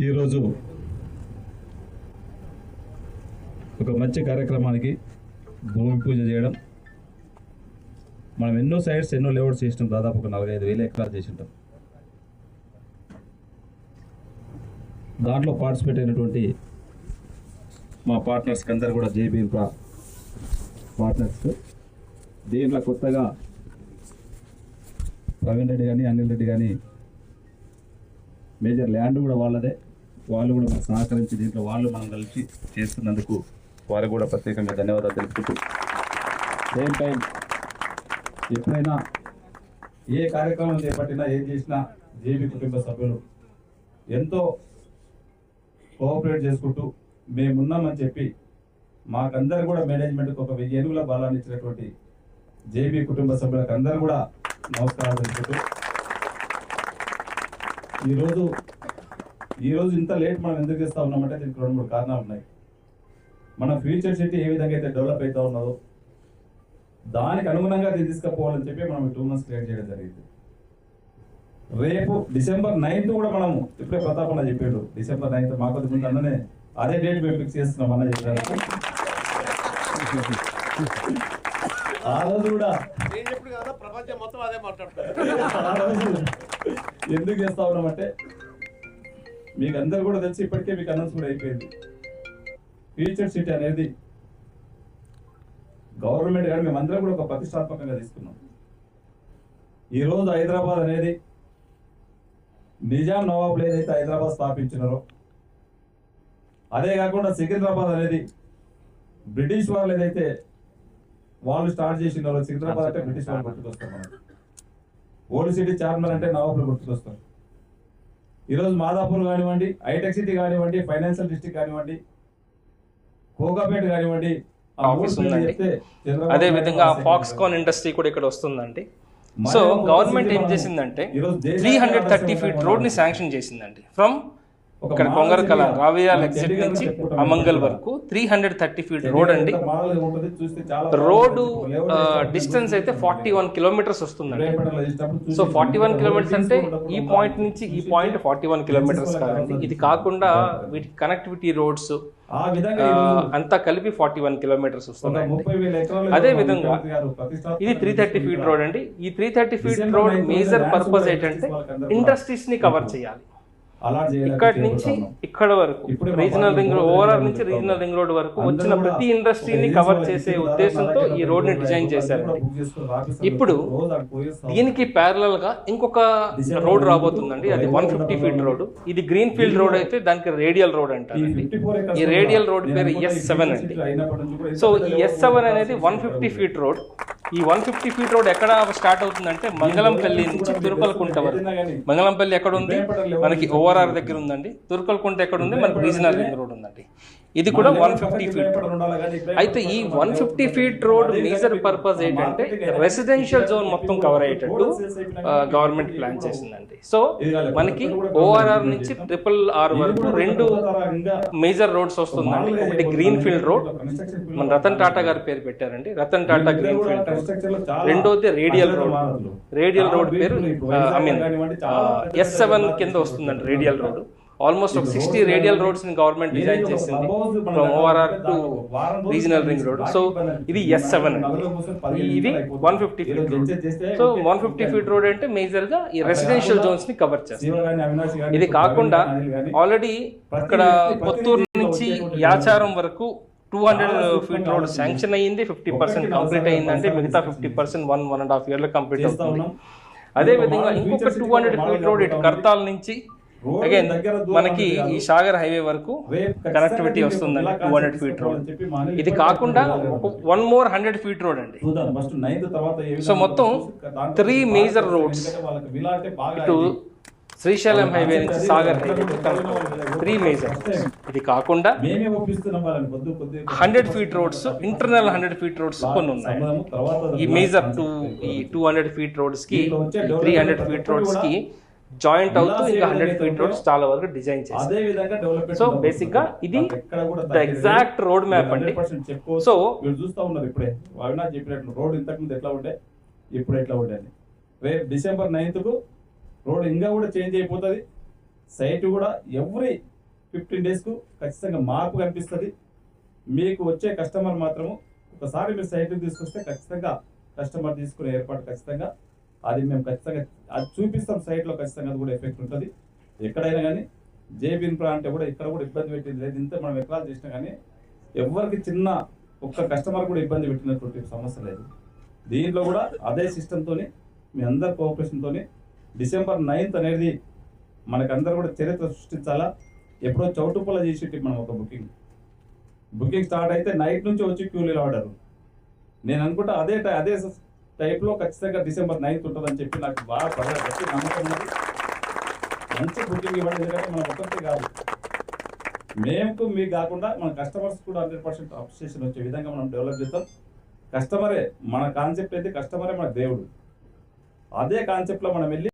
ఈరోజు ఒక మంచి కార్యక్రమానికి భూమి పూజ చేయడం మనం ఎన్నో సైడ్స్ ఎన్నో లేఅవుట్స్ చేసినాం దాదాపు ఒక నలభై వేల ఎకరాలు చేసింటాం. దాంట్లో పార్టిసిపేట్ అయినటువంటి మా పార్ట్నర్స్కి అందరు కూడా జేబీ పార్ట్నర్స్ దీంట్లో కొత్తగా ప్రవీణ్ రెడ్డి కానీ అనిల్ రెడ్డి కానీ మేజర్ ల్యాండ్ కూడా వాళ్ళదే. వాళ్ళు కూడా మనకు సహకరించి దీంట్లో వాళ్ళు మనం కలిసి చేస్తున్నందుకు వారికి కూడా ప్రత్యేకంగా ధన్యవాదాలు తెలుపుకుంటూ సేమ్ టైం ఎప్పుడైనా ఏ కార్యక్రమం చేపట్టినా ఏం చేసినా జేబీ కుటుంబ సభ్యులు ఎంతో కోఆపరేట్ చేసుకుంటూ మేమున్నామని చెప్పి మాకందరు కూడా మేనేజ్మెంట్కి ఒక వెయ్యి ఏనుగుల బలాన్ని ఇచ్చినటువంటి జేబీ కుటుంబ సభ్యులకు అందరూ కూడా నమస్కారాలు తెలుపుతూ ఈరోజు ఈరోజు ఇంత లేట్ మనం ఎందుకు చేస్తా ఉన్నామంటే దీనికి రెండు మూడు కారణాలు ఉన్నాయి. మన ఫ్యూచర్ సిటీ ఏ విధంగా అయితే డెవలప్ అవుతా ఉన్నదో దానికి అనుగుణంగా దీన్ని తీసుకుపోవాలని చెప్పి మనం టూ మంత్స్ క్రియేట్ చేయడం జరిగింది. రేపు డిసెంబర్ నైన్త్ కూడా మనము ఇప్పుడే ప్రతాప్ అన్న చెప్పాడు డిసెంబర్ నైన్త్ మాకు ముందు అన్ననే అదే డేట్ మేము ఫిక్స్ చేస్తున్నాం అన్న చెప్పారు ఆ రోజు కూడా నేను చెప్పుడు కదా ప్రపంచం మొత్తం అదే మాట్లాడుతుంది. ఆ రోజు ఎందుకు చేస్తా ఉన్నామంటే మీకు అందరు కూడా తెలిసి ఇప్పటికే మీకు అనౌన్స్ కూడా అయిపోయింది. ఫ్యూచర్ సిటీ అనేది గవర్నమెంట్ కానీ మేమందరం కూడా ఒక ప్రతిష్టాత్మకంగా తీసుకున్నాం. ఈ రోజు హైదరాబాద్ అనేది నిజాం నవాబులు ఏదైతే హైదరాబాద్ స్థాపించినారో అదే కాకుండా సికింద్రాబాద్ అనేది బ్రిటిష్ వాళ్ళు ఏదైతే వాళ్ళు స్టార్ట్ చేసినారో సికింద్రాబాద్ అంటే బ్రిటిష్ వాళ్ళు గుర్తుకొస్తారు మనకు. ఓల్డ్ సిటీ చార్మినార్ అంటే నవాబులు గుర్తుకొస్తారు. ఈరోజు మాదాపూర్ కానివ్వండి హైటెక్ సిటీ కానివ్వండి ఫైనాన్షియల్ డిస్ట్రిక్ట్ కానివ్వండి కోకాపేట కానివ్వండి ఆఫీస్ ఉందండి. అదే విధంగా ఫాక్స్కాన్ ఇండస్ట్రీ కూడా ఇక్కడ వస్తుందండి. సో గవర్నమెంట్ ఏం మనం చేసిందంటే త్రీ హండ్రెడ్ థర్టీ ఫీట్ రోడ్ని. శాంక్షన్ చేసిందండి. ఫ్రమ్ ఇక్కడ రావియాల్ మన ఎగ్జిట్ నుంచి. అమంగల్ వరకు three hundred thirty feet road అండి. రోడ్డు డిస్టెన్స్ అయితే ఫార్టీ వన్ కిలోమీటర్స్ వస్తుందండి. సో ఫార్టీ వన్ కిలోమీటర్స్ అంటే ఈ పాయింట్ నుంచి ఈ పాయింట్ ఫార్టీ వన్ కిలోమీటర్స్ కాదండి. కదా. ఇది కాకుండా వీటి కనెక్టివిటీ రోడ్స్ అంతా కలిపి ఫార్టీ వన్ కిలోమీటర్స్ వస్తున్నాయి అదే విధంగా ఇది త్రీ థర్టీ ఫీట్ రోడ్ అండి. ఈ three thirty feet road 9th major purpose ఏంటంటే ఇండస్ట్రీస్ని కవర్ చేయాలి. ఇక్కడ నుంచి. ఇక్కడ వరకు రీజనల్ రింగ్ ఓవరాల్ నుంచి. రీజనల్ రింగ్ రోడ్ వరకు వచ్చిన ప్రతి ఇండస్ట్రీని కవర్ చేసే ఉద్దేశంతో ఈ రోడ్ని డిజైన్ ఆఫీసర్లు ఇప్పుడు. దీనికి ప్యారలల్గా ఇంకొక రోడ్ రాబోతుందండి. అది వన్ ఫిఫ్టీ ఫీట్ రోడ్. ఇది గ్రీన్ ఫీల్డ్ రోడ్ అయితే దానికి రేడియల్ రోడ్ అంటారండి. 54 acres ఈ రేడియల్ రోడ్ పేరు ఎస్ సెవెన్ అండి. సో ఈ ఎస్ సెవెన్ అనేది వన్ ఫిఫ్టీ ఫీట్ రోడ్ ఈ వన్ ఫిఫ్టీ ఫీట్ రోడ్ ఎక్కడ స్టార్ట్ అవుతుందంటే మంగళంపల్లి నుంచి తురుకలకుంట వరకు. మంగళంపల్లి ఎక్కడ ఉంది మనకి ఓఆర్ఆర్ దగ్గర ఉందండి. తురుకలకుంట ఎక్కడ ఉంది మనకి రీజనల్ రింగ్ రోడ్ ఉందండి. ఇది కూడా వన్ ఫిఫ్టీ ఫీట్ అయితే ఈ one fifty feet road major purpose ఏంటంటే రెసిడెన్షియల్ జోన్ మొత్తం కవర్ అయ్యేటట్టు గవర్నమెంట్ ప్లాన్ చేసిందండి. సో మనకి ఓఆర్ఆర్ నుంచి ట్రిపుల్ ఆర్ వరకు రెండు మేజర్ రోడ్స్ వస్తుందండి. ఒకటి గ్రీన్ ఫీల్డ్ రోడ్ మన రతన్ టాటా గారి పేరు పెట్టారండి. Ratan Tata green field road రెండోది రేడియల్ రోడ్ రేడియల్ రోడ్ పేరు ఐ మీన్ ఎస్ సెవెన్ కింద వస్తుందండి రేడియల్ రోడ్ ఆల్మోస్ట్ ఒక సిక్స్టీ రేడియల్ రోడ్స్ని గవర్నమెంట్ డిజైన్ చేసింది. From ORR to regional ring road so ఇది ఎస్ సెవెన్ ఇది one fifty feet road so one fifty feet road అంటే మేజర్గా ఈ రెసిడెన్షియల్ జోన్స్ని కవర్ చేస్తుంది. ఇది కాకుండా ఆల్రెడీ ఇక్కడ కొత్తూరు నుంచి యాచారం వరకు two hundred feet road sanction అయ్యింది ఫిఫ్టీ పర్సెంట్ కంప్లీట్ అయ్యిందంటే మిగతా fifty percent one one and half ఇయర్లో కంప్లీట్ అవుతుంది. అదే విధంగా ఇంకొక టూ హండ్రెడ్ ఫీట్ రోడ్ ఇటు కర్తాల్ నుంచి అగైన్ మనకి ఈ సాగర్ హైవే వరకు కనెక్టివిటీ వస్తుందండి టూ హండ్రెడ్ ఫీట్ రోడ్ ఇది కాకుండా one more hundred feet road అండి. సో మొత్తం త్రీ మేజర్ రోడ్స్ ఇటు శ్రీశైలం హైవే నుంచి సాగర్ త్రీ మేజర్ ఇది కాకుండా hundred feet roads internal hundred feet roads కొన్ని ఉన్నాయి. ఈ మేజర్ టూ ఈ టూ హండ్రెడ్ ఫీట్ రోడ్స్కి త్రీ హండ్రెడ్ ఫీట్ రోడ్స్కి జాయింట్ అవుతూ ఇంకా హండ్రెడ్ ఫీట్ రోడ్స్ చాలా వరకు డిజైన్ చేశారు. అదే విధంగా డెవలప్మెంట్ సో బేసిక్గా ఇది ఎగ్జాక్ట్ రోడ్ మ్యాప్ అండి. సో చూస్తా ఉన్నారు ఇప్పుడే. అవినాష్ చెప్పినట్లు రోడ్ ఇంతకు ముందు ఎట్లా ఉండే ఇప్పుడు ఎట్లా ఉండే రేపు డిసెంబర్ నైన్త్కు రోడ్ ఇంకా కూడా చేంజ్ అయిపోతుంది. సైట్ కూడా ఎవ్రీ ఫిఫ్టీన్ డేస్కు ఖచ్చితంగా మార్పు కనిపిస్తుంది. మీకు వచ్చే కస్టమర్ మాత్రము ఒకసారి మీరు సైట్కి తీసుకొస్తే ఖచ్చితంగా కస్టమర్ తీసుకునే ఏర్పాటు ఖచ్చితంగా అది మేము ఖచ్చితంగా అది చూపిస్తాం సైట్లో ఖచ్చితంగా అది కూడా ఎఫెక్ట్ ఉంటుంది. ఎక్కడైనా కానీ జేబీ ఇన్ఫ్రా అంటే కూడా ఇక్కడ కూడా ఇబ్బంది పెట్టింది లేదు. ఇంత మనం ఎకరాలు చేసినా కానీ ఎవరికి చిన్న ఒక్క కస్టమర్ కూడా ఇబ్బంది పెట్టినటువంటి సమస్య లేదు. దీంట్లో కూడా అదే సిస్టంతో మీ అందరి కోఆపరేషన్తో డిసెంబర్ నైన్త్ అనేది మనకందరూ కూడా చరిత్ర సృష్టించాలా? ఎప్పుడో చౌటుపల్ల చేసేటి మనం ఒక బుకింగ్ బుకింగ్ స్టార్ట్ అయితే నైట్ నుంచి వచ్చి క్యూ ఆర్డర్ నేను అనుకుంటా అదే టై- అదే టైప్లో ఖచ్చితంగా డిసెంబర్ నైన్త్ ఉంటుందని చెప్పి నాకు బాగా బాగా గట్టి నమ్మకం ఉంది మంచి బుకింగ్ ఇవ్వండి ఎందుకంటే మన ఒక్కరికి కాదు. మేము మీకు కాకుండా మన కస్టమర్స్ కూడా హండ్రెడ్ పర్సెంట్ అప్రిషియేషన్ వచ్చే విధంగా మనం డెవలప్ చేద్దాం. కస్టమరే మన కాన్సెప్ట్ అయితే కస్టమరే మన దేవుడు. అదే కాన్సెప్ట్లో మనం వెళ్ళి